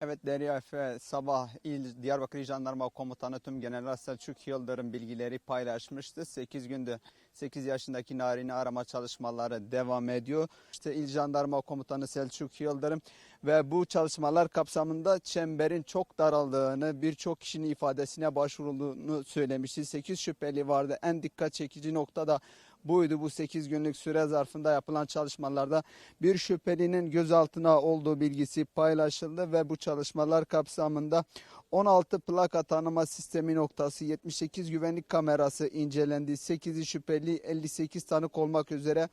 Evet Derya Efe sabah İl Diyarbakır İl Jandarma Komutanı Tüm General Selçuk Yıldırım bilgileri paylaşmıştı. 8 günde 8 yaşındaki Narin'i arama çalışmaları devam ediyor. İşte İl Jandarma Komutanı Selçuk Yıldırım ve bu çalışmalar kapsamında çemberin çok daraldığını, birçok kişinin ifadesine başvurulduğunu söylemişti. 8 şüpheli vardı. En dikkat çekici nokta da buydu. Bu 8 günlük süre zarfında yapılan çalışmalarda bir şüphelinin gözaltına olduğu bilgisi paylaşıldı ve bu çalışmalar kapsamında 16 plaka tanıma sistemi noktası 78 güvenlik kamerası incelendi. 8'i şüpheli 58 tanık olmak üzere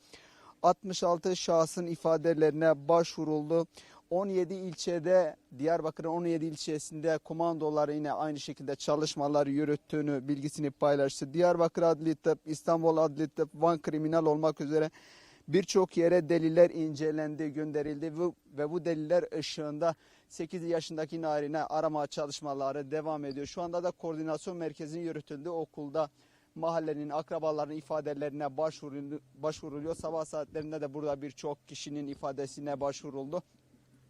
66 şahsın ifadelerine başvuruldu. 17 ilçede Diyarbakır'ın 17 ilçesinde komandoları yine aynı şekilde çalışmalar yürüttüğünü bilgisini paylaştı. Diyarbakır Adli Tıp, İstanbul Adli Tıp, Van Kriminal olmak üzere birçok yere deliller incelendi, gönderildi ve- bu deliller ışığında 8 yaşındaki Narin'e arama çalışmaları devam ediyor. Şu anda da koordinasyon merkezinin yürütüldüğü okulda mahallenin akrabalarının ifadelerine başvuruluyor. Sabah saatlerinde de burada birçok kişinin ifadesine başvuruldu.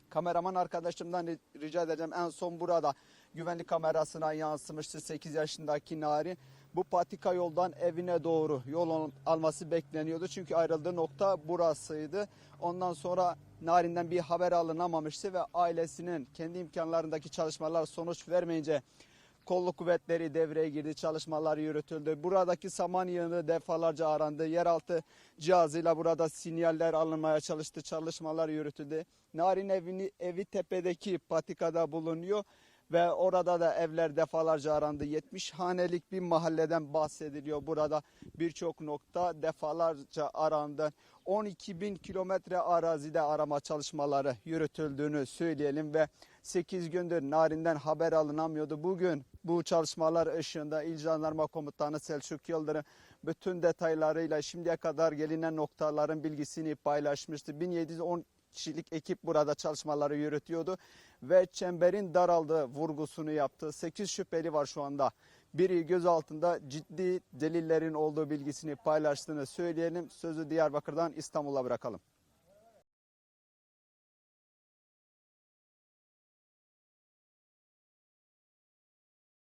Kameraman arkadaşımdan ri- rica edeceğim. En son burada güvenlik kamerasına yansımıştı 8 yaşındaki Narin. Bu patika yoldan evine doğru yol al- alması bekleniyordu. Çünkü ayrıldığı nokta burasıydı. Ondan sonra Narin'den bir haber alınamamıştı ve ailesinin kendi imkanlarındaki çalışmalar sonuç vermeyince kolluk kuvvetleri devreye girdi, çalışmalar yürütüldü. Buradaki saman yığını defalarca arandı. Yeraltı cihazıyla burada sinyaller alınmaya çalıştı, çalışmalar yürütüldü. Narin evini, evi tepedeki patikada bulunuyor ve orada da evler defalarca arandı. 70 hanelik bir mahalleden bahsediliyor. Burada birçok nokta defalarca arandı. 12 bin kilometre arazide arama çalışmaları yürütüldüğünü söyleyelim ve 8 gündür Narin'den haber alınamıyordu. Bugün bu çalışmalar ışığında İl Jandarma Komutanı Selçuk Yıldırım bütün detaylarıyla şimdiye kadar gelinen noktaların bilgisini paylaşmıştı. 1710 kişilik ekip burada çalışmaları yürütüyordu ve çemberin daraldığı vurgusunu yaptı. 8 şüpheli var şu anda. Biri gözaltında ciddi delillerin olduğu bilgisini paylaştığını söyleyelim. Sözü Diyarbakır'dan İstanbul'a bırakalım.